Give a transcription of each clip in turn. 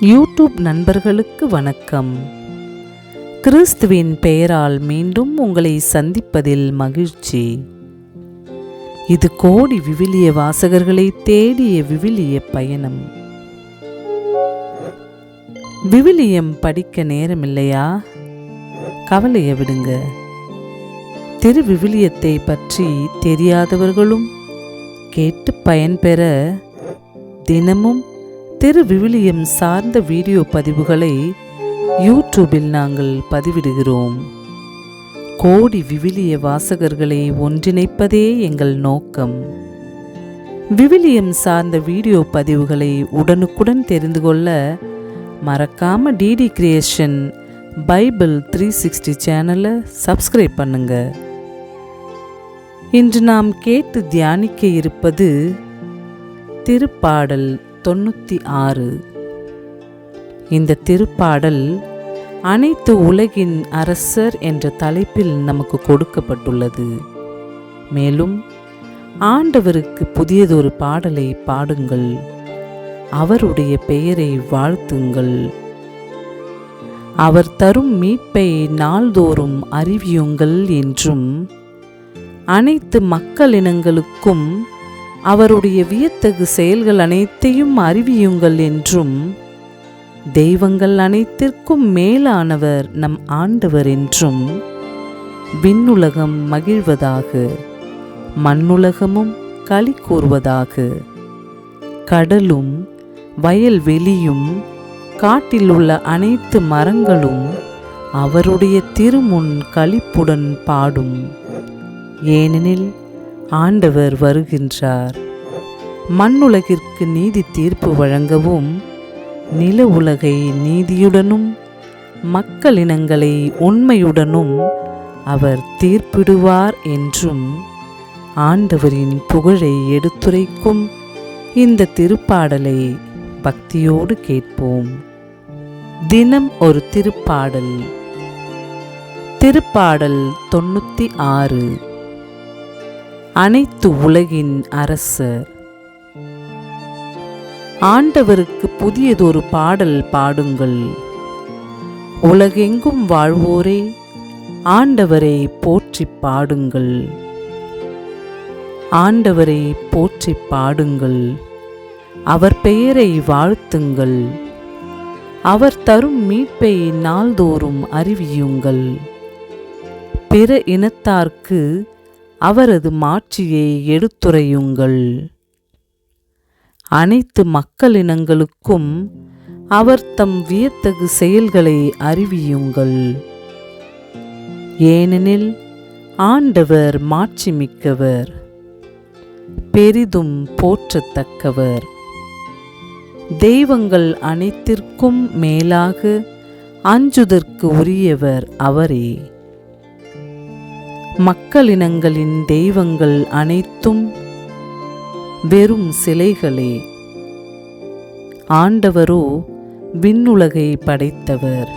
YouTube நண்பர்களுக்கு வணக்கம். கிறிஸ்துவின் பெயரால் மீண்டும் உங்களை சந்திப்பதில் மகிழ்ச்சி. இது கோடி விவிலிய வாசகர்களை தேடிய விவிலிய பயணம். விவிலியம் படிக்க நேரமில்லையா? கவலைய விடுங்க. திரு விவிலியத்தை பற்றி தெரியாதவர்களும் கேட்டு பயன்பெற தினமும் திரு விவிலியம் சார்ந்த வீடியோ பதிவுகளை யூடியூபில் நாங்கள் பதிவிடுகிறோம். கோடி விவிலிய வாசகர்களை ஒன்றிணைப்பதே எங்கள் நோக்கம். விவிலியம் சார்ந்த வீடியோ பதிவுகளை உடனுக்குடன் தெரிந்து கொள்ள மறக்காம DD creation Bible three sixty சேனலை சப்ஸ்கிரைப் பண்ணுங்க. இன்று நாம் கேட்டு தியானிக்க இருப்பது திருப்பாடல் தொண்ணூற்றி ஆறு. இந்த திருப்பாடல் அனைத்து உலகின் அரசர் என்ற தலைப்பில் நமக்கு கொடுக்கப்பட்டுள்ளது. மேலும் ஆண்டவருக்கு புதியதொரு பாடலை பாடுங்கள். அவருடைய பெயரை வாழ்த்துங்கள். அவர் தரும் மீட்பை நாள்தோறும் அறிவியுங்கள் என்றும் அனைத்து மக்களினங்களுக்கும் அவருடைய வியத்தகு செயல்கள் அனைத்தையும் அறிவியுங்கள் என்றும் தெய்வங்கள் அனைத்திற்கும் மேலானவர் நம் ஆண்டவர் என்றும் விண்ணுலகம் மகிழ்வதாக மண்ணுலகமும் களி கூறுவதாக கடலும் வயல்வெளியும் காட்டில் உள்ள அனைத்து மரங்களும் அவருடைய திருமுன் களிப்புடன் பாடும். ஏனெனில் ஆண்டவர் வருகின்றார். மண்ணுலகிற்கு நீதி தீர்ப்பு வழங்கவும் நில உலகை நீதியுடனும் மக்களினங்களை உண்மையுடனும் அவர் தீர்ப்பிடுவார் என்றும் ஆண்டவரின் புகழை எடுத்துரைக்கும் இந்த திருப்பாடலை பக்தியோடு கேட்போம். தினம் ஒரு திருப்பாடல். திருப்பாடல் தொண்ணூற்றி ஆறு. அனைத்து உலகின் அரசர். ஆண்டவருக்கு புதியதொரு பாடல் பாடுங்கள். உலகெங்கும் வாழ்வோரே ஆண்டவரை போற்றி பாடுங்கள். ஆண்டவரை போற்றி பாடுங்கள். அவர் பெயரை வாழ்த்துங்கள். அவர் தரும் மீட்பை நாள்தோறும் அறிவியுங்கள். பிற இனத்தார்க்கு அவரது மாட்சியை எடுத்துரையுங்கள். அனைத்து மக்களினங்களுக்கும் அவர் தம் வியத்தகு செயல்களை அறிவியுங்கள். ஏனெனில் ஆண்டவர் மாட்சிமிக்கவர் பெரிதும் போற்றத்தக்கவர். தெய்வங்கள் அனைத்திற்கும் மேலாக அஞ்சுதற்கு உரியவர் அவரே. மக்களினங்களின் தெய்வங்கள் அனைத்தும் வெறும் சிலைகளே. ஆண்டவரோ விண்ணுலகை படைத்தவர்.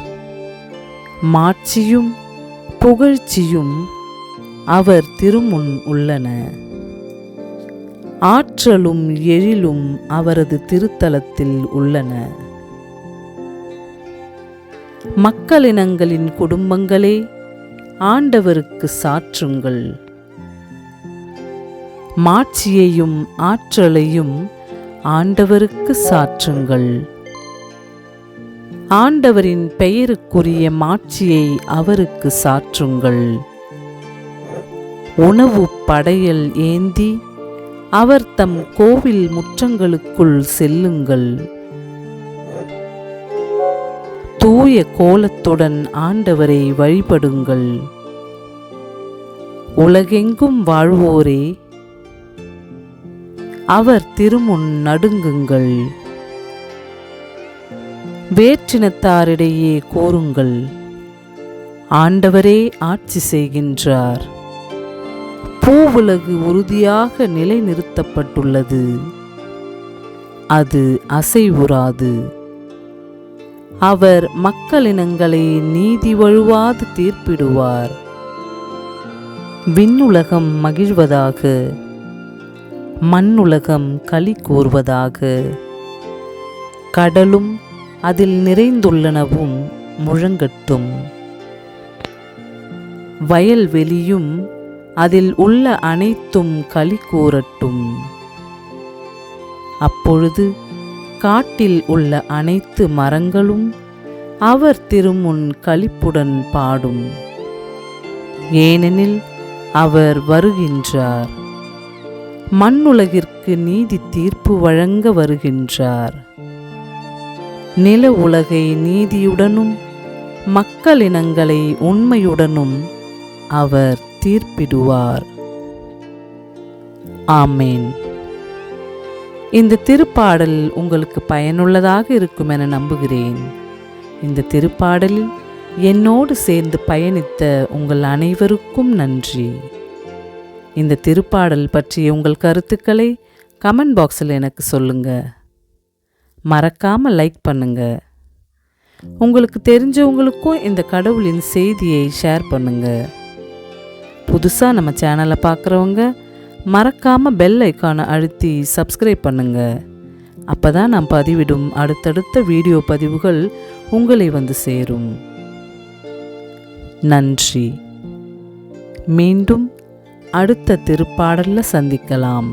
மாட்சியும் புகழ்ச்சியும் அவர் திருமுன் உள்ளன. ஆற்றலும் எழிலும் அவரது திருத்தலத்தில் உள்ளன. மக்களினங்களின் குடும்பங்களே ஆண்டவருக்கு சாற்றுங்கள். மாட்சியையும் ஆற்றலையும் ஆண்டவருக்கு சாற்றுங்கள். ஆண்டவரின் பெயருக்குரிய மாட்சியை அவருக்கு சாற்றுங்கள். உணவு படையல் ஏந்தி அவர் தம் கோவில் முற்றங்களுக்குள் செல்லுங்கள். தூய கோலத்துடன் ஆண்டவரை வழிபடுங்கள். உலகெங்கும் வாழ்வோரே அவர் திருமுன் நடுங்குங்கள். வேற்றினத்தாரிடையே கோருங்கள். ஆண்டவரே ஆட்சி செய்கின்றார். பூவுலகு உறுதியாக நிலைநிறுத்தப்பட்டுள்ளது. அது அசைவுறாது. அவர் மக்களினங்களை நீதி வழுவாது தீர்ப்பிடுவார். விண்ணுலகம் மகிழ்வதாக மண்ணுலகம் களி கூறுவதாக கடலும் அதில் நிறைந்துள்ளனவும் முழங்கட்டும். வயல்வெளியும் அதில் உள்ள அனைத்தும் களி கூறட்டும். அப்பொழுது காட்டில் உள்ள அனைத்து மரங்களும் அவர் திருமுன் களிப்புடன் பாடும். ஏனெனில் அவர் வருகின்றார். மண்ணுலகிற்கு நீதி தீர்ப்பு வழங்க வருகின்றார். நில உலகை நீதியுடனும் மக்களினங்களை உண்மையுடனும் அவர் தீர்ப்பிடுவார். ஆமேன். இந்த திருப்பாடல் உங்களுக்கு பயனுள்ளதாக இருக்கும் என நம்புகிறேன். இந்த திருப்பாடலில் என்னோடு சேர்ந்து பயணித்த உங்கள் அனைவருக்கும் நன்றி. இந்த திருப்பாடல் பற்றிய உங்கள் கருத்துக்களை கமெண்ட் பாக்ஸில் எனக்கு சொல்லுங்க. மறக்காமல் லைக் பண்ணுங்க. உங்களுக்கு தெரிஞ்சவங்களுக்கும் இந்த கடவுளின் செய்தியை ஷேர் பண்ணுங்க. புதுசாக நம்ம சேனலை பார்க்குறவங்க மறக்காமல் பெல் ஐக்கானை அழுத்தி சப்ஸ்கிரைப் பண்ணுங்க. அப்பதான் நான் பதிவிடும் அடுத்தடுத்த வீடியோ பதிவுகள் உங்களை வந்து சேரும். நன்றி. மீண்டும் அடுத்த திருப்பாடலில் சந்திக்கலாம்.